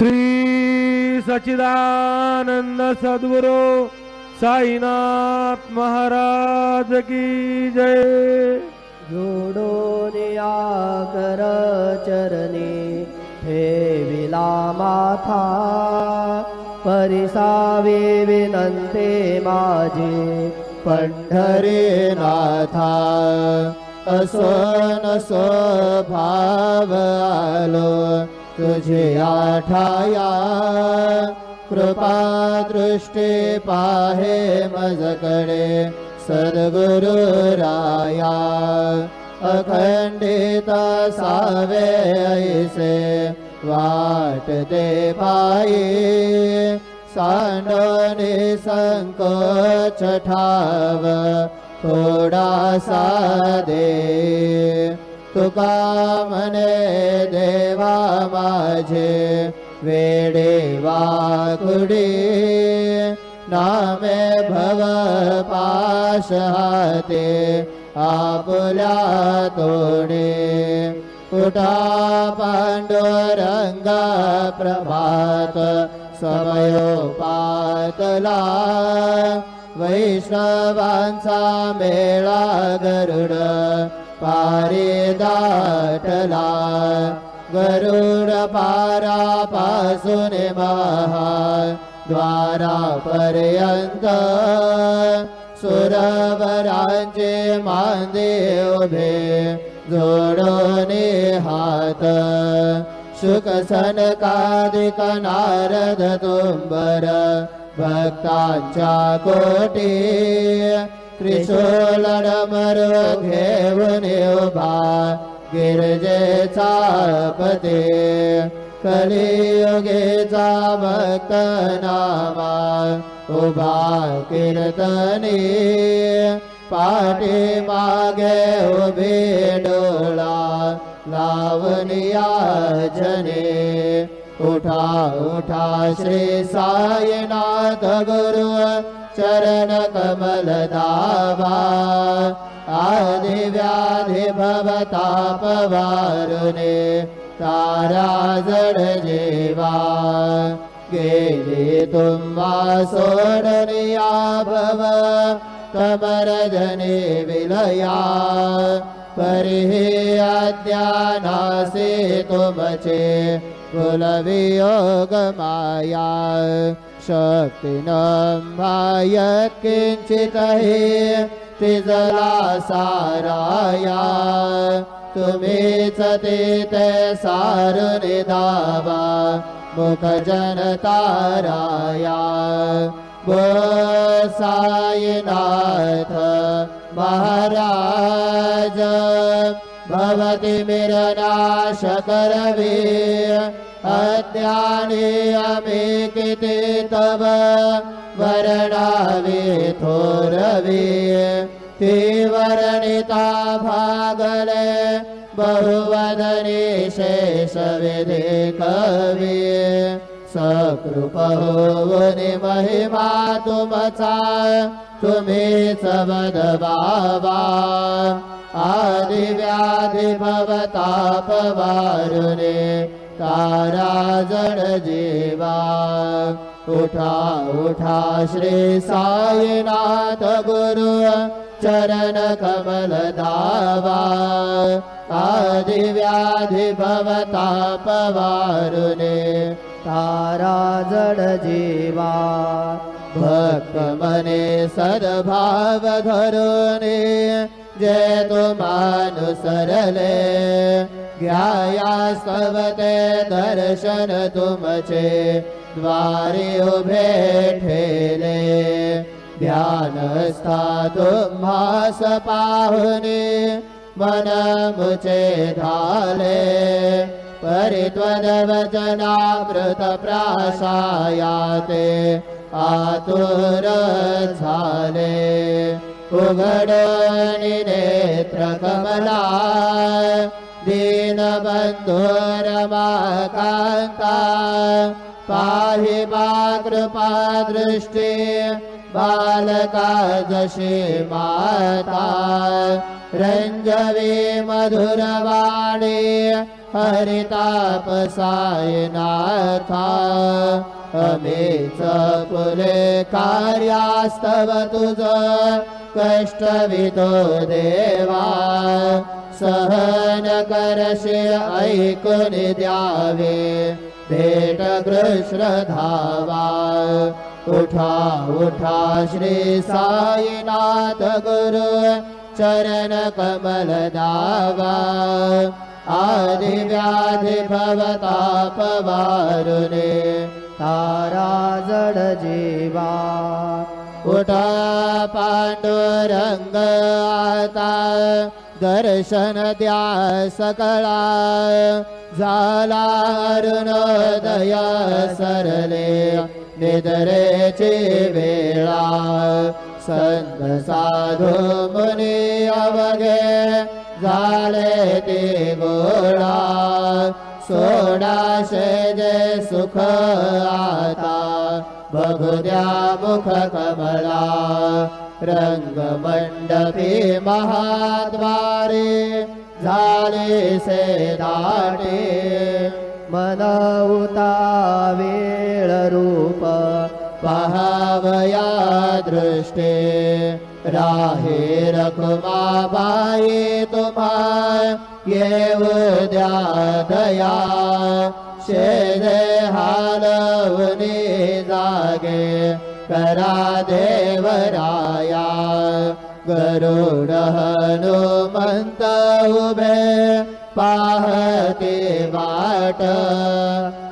श्री सचिदानंद सद्गुरु साईनाथ महाराज की जय। जोडो नियाकर चरणी ठेविला माथा परिसावे विनंते माझे पंढरे नाथा असन स्वभाव आलो तुझे आठाया कृपा दृष्टी पाहे मजकडे सद्गुरु राया। अखंडित सावे ऐसे। वाट दे पायी। सांडणे संकोच ठाव। थोडासा दे तुका म्हणे देवा माझे वेडे वाकुडी नामे भव पाश हाते आपुल्या तोडे। उठा पांडुरंग प्रभात समयोपातला वैष्णवांचा मेळा गरुड पारे दाटला गरुड पारापासून महा द्वारापर्यंत सुरवरांचे मांदे उभे जोडोने हात शुक सनकादिक नारद तुंबर भक्तांच्या कोटी त्रिशूल डमरू घेऊन उभा गिरजेचा पते कलियुगेचा भक्त नामा उभा कीर्तनी पाठी मागे उभे डोळा लावनिया जने उठा उठा श्री साईनाथ गुरु चरण कमल दावा आदि व्याधि भवताप वारुणे तारा जड जेवा। गेले तुम्हा सोडनिया भव कमर जने विलया। परिहे अज्ञानासे तुमचे कुलवियोग माया शक्तिनं भायत् किञ्चित् हि त्रिजला साराया तुम्हीच ते ते सारुनि दावा मुखजनताराया। साईनाथ महाराज भवति मिरनाश अद्यानि अमेकिते तव थोरवे। ते वर्णिता भागले बहुवदने शेषविधे कवे। सकृपहोनि महिमा तुमचा बाबा। आदिव्याधि भवताप वारुणे जड जीवा उठा उठा श्री साईनाथ गुरु चरण कमल दावा आदि व्याधि भवताप वारुणे तारा जड जीवा भक्त मने सद्भाव धरुणे जय तुमानुसरले घ्याया स्तवते दर्शन तुमचे द्वारे उभे ठेले। ध्यानस्था तुम्हास पाहुने मन मुचे धाले प्राशायाते आतुर झाले। उघडणी नेत्र कमला दीनबन्धुरमाकान्ता पाहि मा कृपा दृष्टि बालका जशी माता। रञ्जवे मधुरवाणी हरितापसायनाथा अमेच पुले कार्यास्तव तुझ कष्टवितो देवा। सहन करशे ऐकून द्यावे भेट धावा उठा उठा श्री साईनाथ गुरु चरण कमल दावा। आदि व्याधि भवतापवारुणे तारा जड जीवा। उठा पांडुरंग आता दर्शन द्या सकळा। झाला अरुणोदय सरले निद्रेची वेळा। संत साधू मुनी झाले ते गोळा सोडाशे जे सुख द्या मुख कमला रंगमंडपी महाद्वारे झाले से दाटे वेळ रूप पहावया दृष्टे राहे रखुमाबाई तुम्हा येऊ द्या दया शेजे हालवनी जागे करा देवराया। गरुड हनुमंत उभे पाहते वाट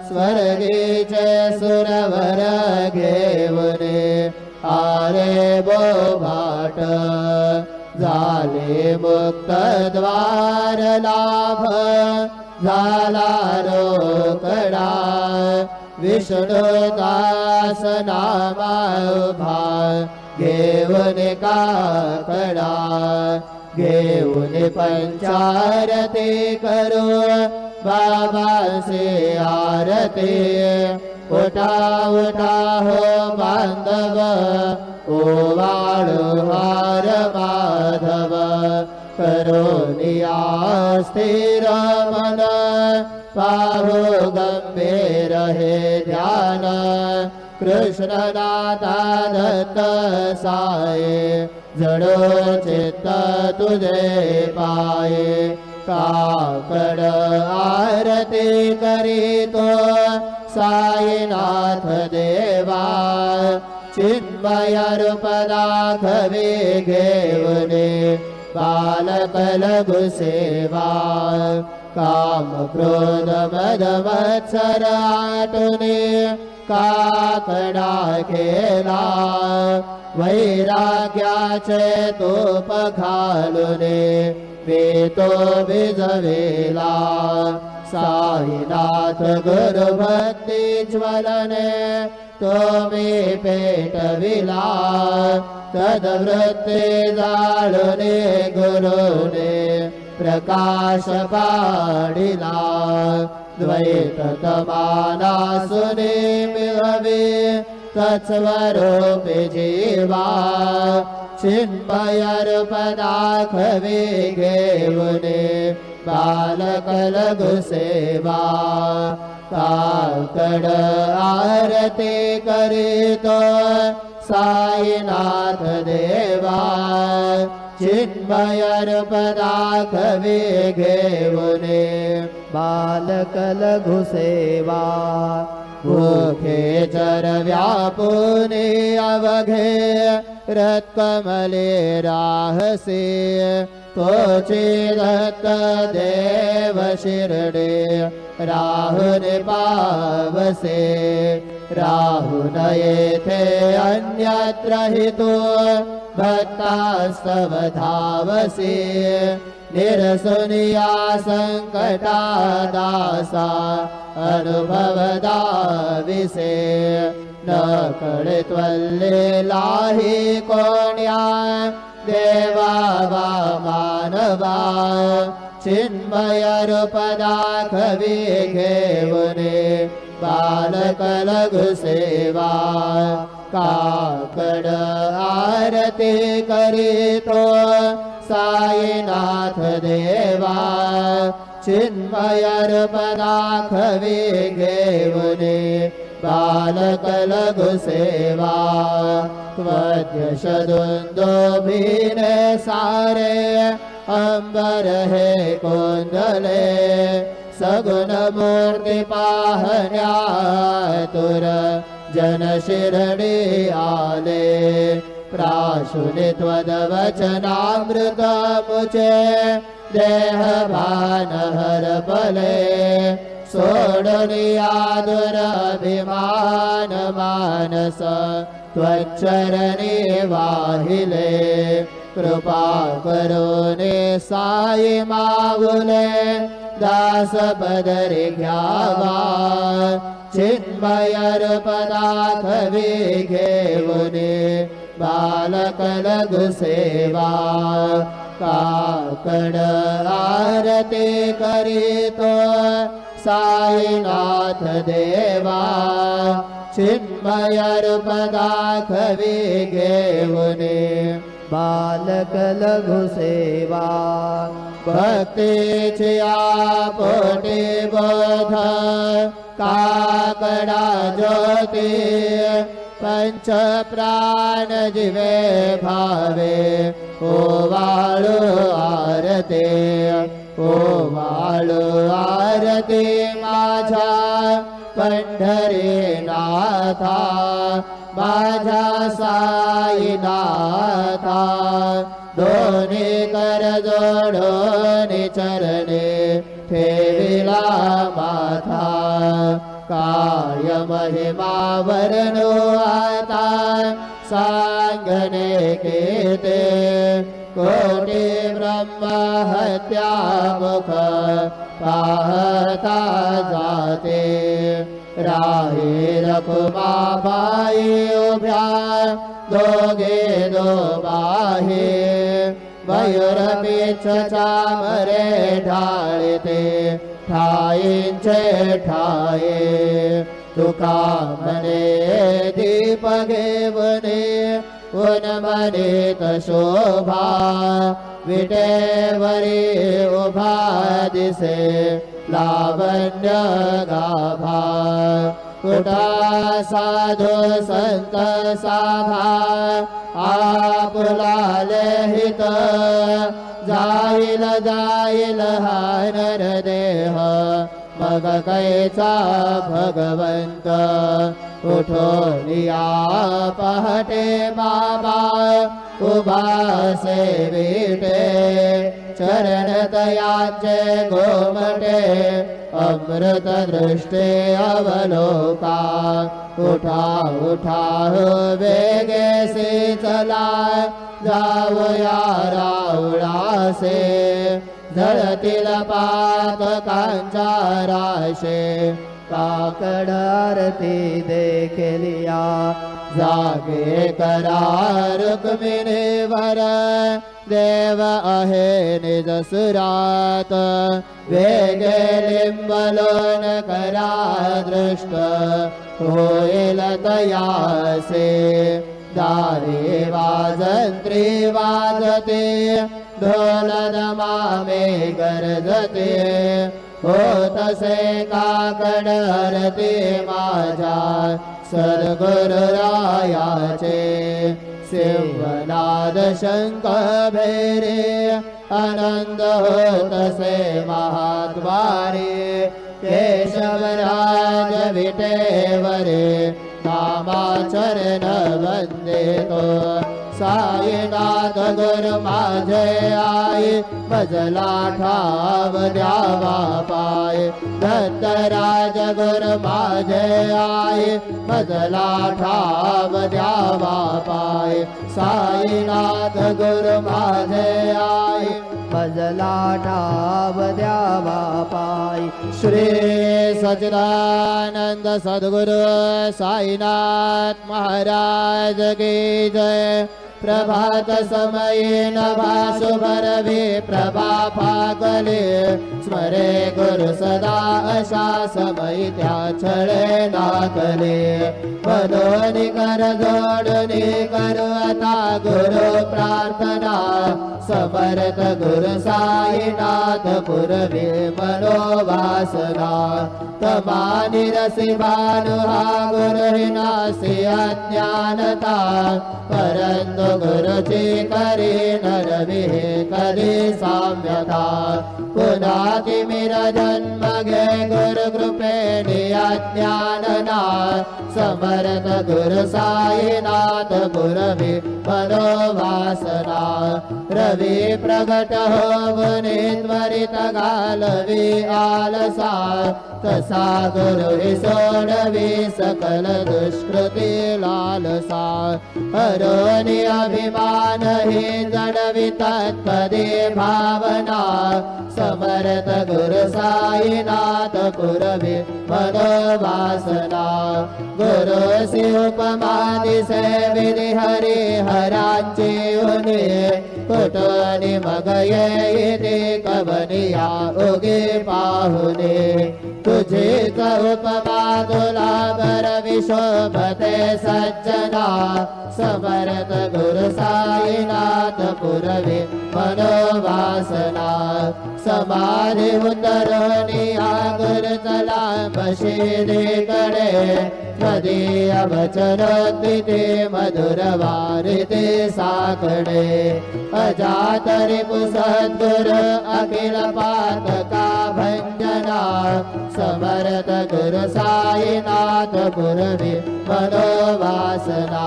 स्वर्गीचे सुरवर घेवने आरे बो भाट झाले मुक्त द्वार लाभ झाला रोकडा विष्णू दास नामा उभा घेऊन काकडा घेऊन पंचारती करू बाबासे आरती उठा उठा हो बांधव हार माधव करोनिया स्थिर मन पाहू गंभीर हे ध्यान। कृष्णनाथा दत्त साये जडो चित्त तुझे पाये। काकड आरती करीतो साईनाथ देवा। चिन्मय रूप दाखवे घेवने बालकल सेवा काम क्रोध मद मत्सर आटुने काकडा केला वैराग्याचे तोप घालुने पेतो बिजवेला साईनाथ गुरुभक्ती ज्वलने तुम्ही पेटविला तदवृत्ती जाळुने गुरुने प्रकाश पाडिला द्वैत तमाना सुने मिळवे तत्स्वरूपी जीवा चिन्मय रूप दाखवे घेऊने बालकलघु सेवा काकड आरती करीतो साईनाथ देवा चिन्मय रूप दाखवे घेऊने बालकलघु सेवा मुखे चर व्यापुने अवघे रत्कमले राहसे तोचे दत्त राहुन येथे अन्यत्र हितो भक्तास्तव धावसे निरसुनिया संकटा दासा अनुभव दाविसे न कळे त्वल्ले लाही कोण्या देवा वा मानवा चिन्मय रूप दाखवी घेऊने बालकलघु सेवा काकड आरती करीतो साईनाथ देवा चिन्मयर्पदाखवे घेवने बालकलघुसेवा। त्वद्यशदुन्दोभिने सारे अम्बर हे कोन्दले सगुणमूर्तिपाहन्यातुर जनशिरणे आले। प्राशुनि त्वदवचनामृतमुचे देहभानहर बले सोडनियादुरभिमान मानस त्वच्चरणे वाहिले। कृपा करो ने साई मावुले दास पदरि घ्यावा चिन्मयर पदार्थ घेवने बालकलघु सेवा काकड आरती करीतो साईनाथ देवा चिन्मयर पदार्थ भक्तीच्या पोटे बोध काकडा ज्योती पंच प्राण जिवे भावे ओ वाळू आरते ओ वाळू आरती माझ्या पंढरी नाथा माझ्या साईनाथा काय महिमा वर्णो आता सांगणे केते कोटी ब्रह्म हत्या मुख पाहता जाते। राही बाई उभ्या दोघे दो बाहे। मयूर पीछ चामरे ढाळते ठाये तुका मने दीप घेवने उन मनेत शोभा विटेवरी उभा दिसे लावण्य गाभा। कुटा साधु संत साधा हित जाईल जाईल कैचा भगवंत उठो निया पहटे बाबा उभा सेविटे चरण दयाचे गोमटे अमृत दृष्टे अवलोका। उठा उठा वेगे से चला जावया रावळासे झळतील काकड आरती देखलिया जागे करार रुक्मिणीवर देव आहे निज सुरात वेगे लिंबलोन करा दृष्ट होईल तयासे दारे वाजंत्री वाजते ढोल दमामे गरजते होतसे काकड हरते माझ्या सद्गुरुरायाचे शिवनाद शंख भेरे आनंद होतसे महाद्वारे। केशवराज विटेवरे नामाचरण वंदे तो साईनाथ गुरु माझे आई भजला ठाव द्यावा पाय दत्तराज गुरु माझे आई भजला ठाव द्यावा पाय साईनाथ गुरु माझे आई भजला ठाव द्यावा पाय श्री सचिदानंद सद्गुरु साईनाथ महाराज की जय प्रभात समये नभा शुभरवे प्रभा फागले स्मरे गुरु सदा नाकले मनोनी कर जोडणी गुरु प्रार्थना समर्थ गुरु साईनाथ पुरवे मनोवासना। अज्ञानता। परन्तु गुरुचि करे नरविः करे साम्यता। पुनः किमिर जन्म गे गुरुकृपे नियज्ञानना समर्थ गुरु साईनाथ गुरवे मनोवासना। रवि प्रगट हो मुनि त्वरित गालवी आलसा। तसा गुरु सोडवी सकल दुष्कृति लालसा। हरोनि अभिमान हि जडवि तत्पदे भावना। समर्थ गुरु साईनाथ पुरवे मनोवासना गुरु सि उपमादि से विधि हरि कवनिया उगे पाहुने। दुलाबर विशोभते सज्जना। समर्थ गुरु साईनाथ पुरवे। मनोवासना गुरु चला बशीदे करे साकडे अजात रिपु सद्गुरु अखिल पातका भंजना समर्थ गुरु साईनाथ पुरवे मनोवासना।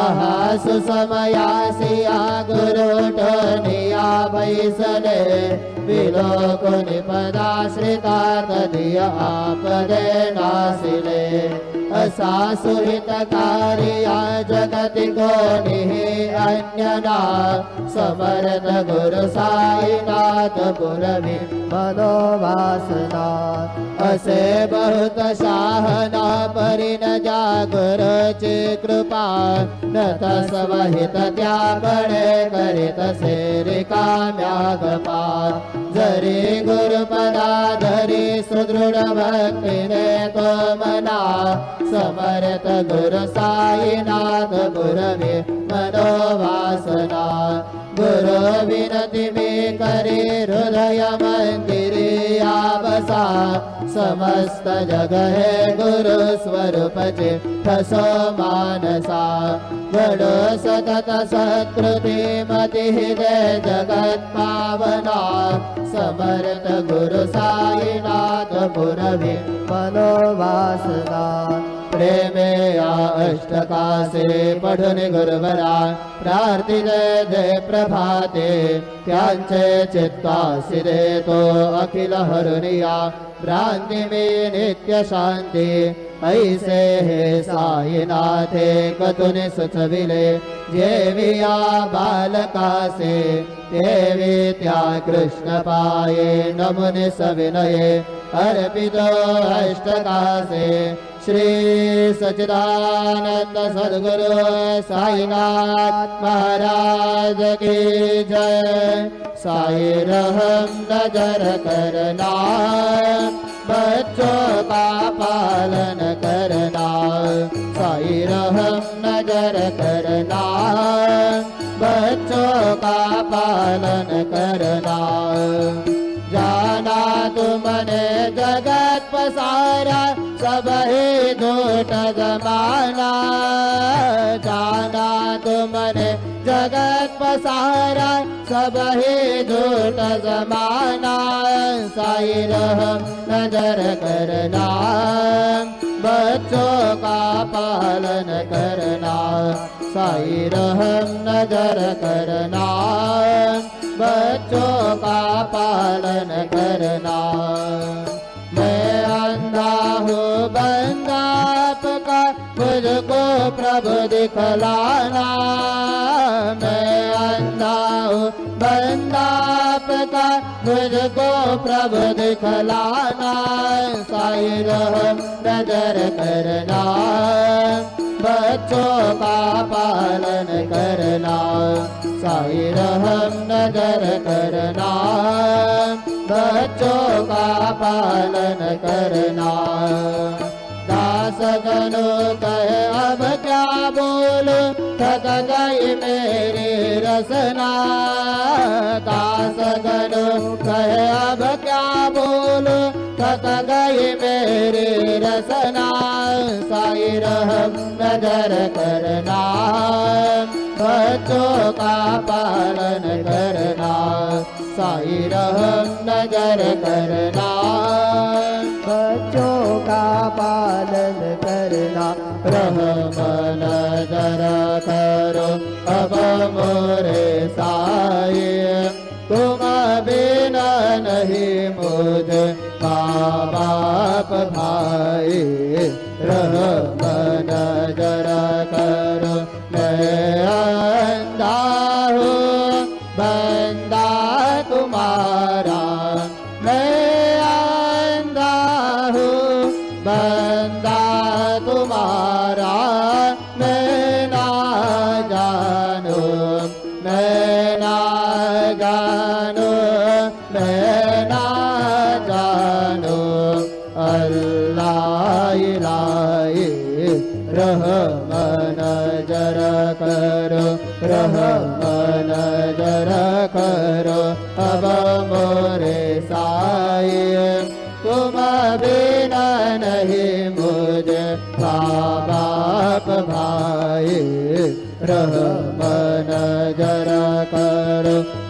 अहासु समयासिया गुरु टनिया बैसले विलोक निपदाश्रिता तदिय आपदे नासिले असासुहित कार्या जगति कोनिः अन्यना समर्थ गुरु साईनाथ पुरवी मनोवासना। असे बहुत शाहना परिन जागर चे कृपा। न तसवहित से रिकाम्या गपा जरी गुरुपदा धरी सुदृढ भक्तीने तो मना समर्थ गुरु साईनाथ गुरवे मनोवासना। गुरु विनति मे करे हृदय मंदिरिया बसा जग है गुरु स्वरूप ठसो मानसा। गण सतत सत्कृति मति हृदय जगत पावना समर्थ गुरु साईनाथ पुरवे मनोवासना प्रेमे या अष्टका से पठन गुरुवरा प्रार्थित जय प्रभाते त्यांचे चित्ता सिदे तो अखिल हरुनिया भ्रांति में नित्य शांति ऐसे हे साईनाथे कतुने सुचविले। जेविया बालका से देवी त्या कृष्ण पाये नमुने सविनये। अर्पितो अष्टका से श्री सचिदानंद सद्गुरु साईनाथ महाराज की जय। साई रहम नजर करना बच्चों का पालन करना साई रहम नजर करना बच्चों का पालन करना जाना तुमने जगत पसारा सब ही झूठ जमाना जाना तुमने जगत पसारा। सब ही झूठ जमाना साई रहम नजर करना। बच्चों का पालन करना साई रहम नजर करना। बच्चों का पालन करना मुझको प्रभु दिखलाना, मैं अंधा हूँ बंदा आपका मुझको प्रभु दिखलाना, साई रहम नज़र करना, बच्चों का पालन करना, साई रहम नज़र करना, बच्चों का पालन करना, दास गनो गई मेरी रसना। दास गनो कहे अब क्या बोलो? थक गई मेरी रसना। साई रहम नज़र करना। बच्चों का पालन करना। साई रहम नज़र करना। बच्चों का पालन करना। रहम नज़र करो अब मोरे साए तुम बिना नहीं मुझ बाप भाई रहम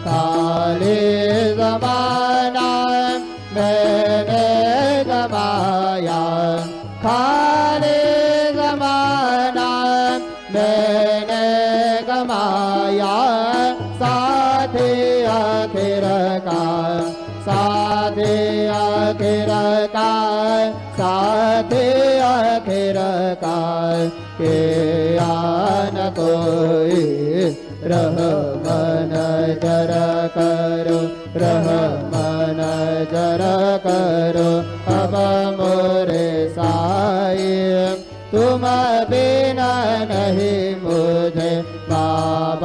काले जमाना आखिर के आन कोई रहमन जर करो रहमन जर करो। अब मोरे साई, तुम बिना नहीं मुझे माँ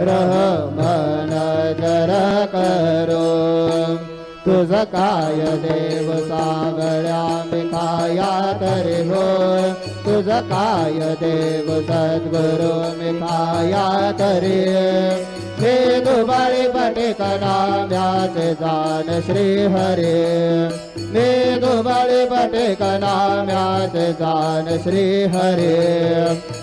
रहमन जर करो। तुझ काय देव सागळ्या मिखाया तरी हो तुझ काय देव सद्गुरु मिखाया करी हे दुबारी पटिक नाम्याचे जाण श्री हरे मे दुबारी पटिक नाम्याचे जाण श्री हरे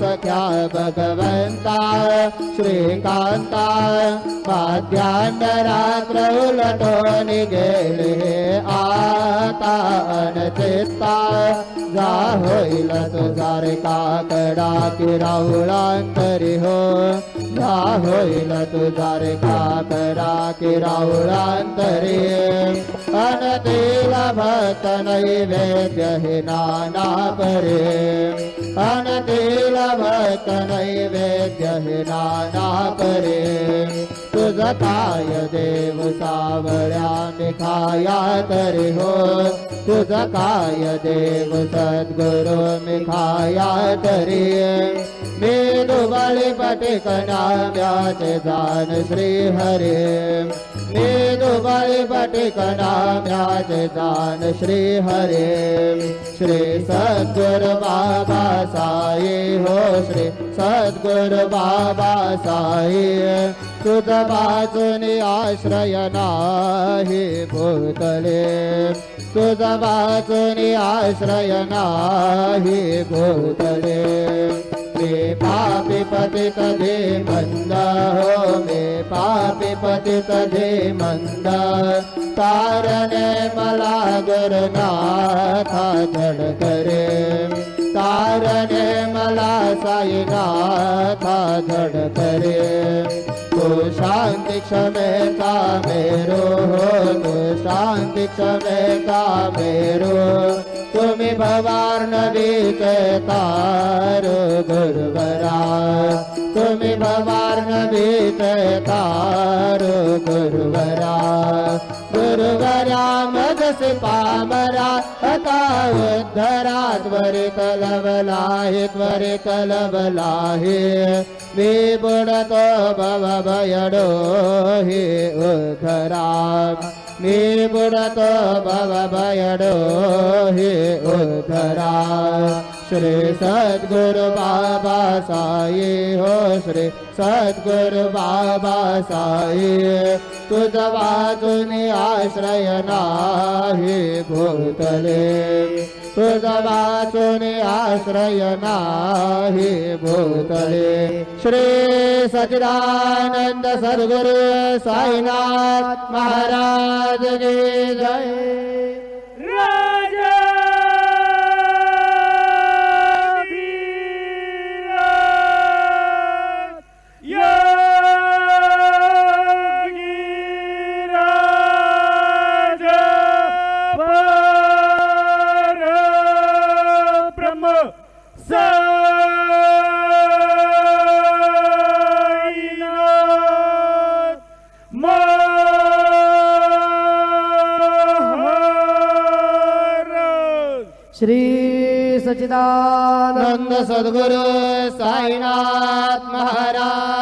सख्या भगवंता श्रीकांता माध्यान रात्र उलटून गेले आता अनचित्ता जा होईल तुझा रे काकडा की राहुळांतरी हो जा होईल तुझा रे काकडा की राहुळांतरी अनतील भक्त नैवेद्य हे नाना परे नैवेद्य काय देव सावळ्या मिखाया तरी हो काय देव सद्गुरु मिखाया तरी मेदुबळी पटिकनाम्याचे जान श्री हरे। मेदुबळी पटिकनाम्याचे जान श्री हरे। श्री सद्गुर बाबा साई हो श्री सद्गुर बाबा साई तुझ बाजून आश्रय नाही भूतले। तुझ बाजून आश्रय नाही भूतले। पापी पतित धे मंद हो। मे पापी पतित धे मंद। तारणे मला करे। तारणे मला धड करे। तू शांती क्षमेता मेरो हो तू शांती क्षमेता मेरो भवार तार गुरुवरा। तुम्ही भवार नदीचे तार गुरुवरा। गुरुवरा मगसी पामरा आता उद्धरा त्वरित लवलाहे त्वरित लवलाहे मी बुडतो भव भयडो हि उद्धरा मी बुडतो भव भयडो हि उद्धरा। श्री सद्गुरु बाबा साई हो श्री सद्गुरु बाबा साई। वाचून आश्रय नाही भूतले तुझ वाचून आश्रय नाही भूतले। श्री सचिदानंद सद्गुरु साईनाथ महाराज की जय सच्चिदानन्द सद्गुरु साईनाथ महाराज।